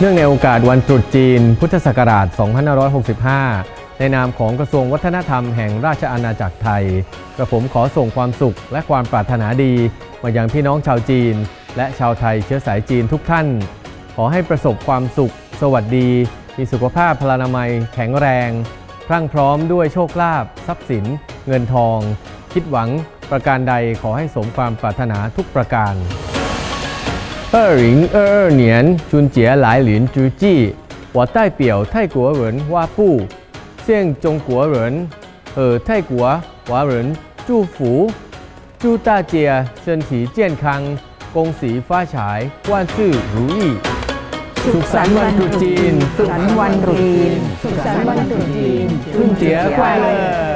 เนื่องในโอกาสวันตรุษจีน พุทธศักราช 2565 ในนามของกระทรวงวัฒนธรรมแห่งราชอาณาจักรไทย กระผมขอส่งความสุขและความปรารถนาดีมายังพี่น้องชาวจีน และชาวไทยเชื้อสายจีนทุกท่าน ขอให้ประสบความสุข สวัสดี มีสุขภาพพลานามัย แข็งแรงพรั่งพร้อมด้วยโชคลาภทรัพย์สิน เงินทอง คิดหวังประการใดขอให้สมความปรารถนาทุกประการ 二零二二年春节来临之际，我代表泰国人挖布，向中国人和泰国华人祝福，祝大家身体健康，恭喜发财，万事如意。สุขสันต์วันตรุษจีน สุขสันต์วันตรุษจีน สุขสันต์วันตรุษจีน春节快乐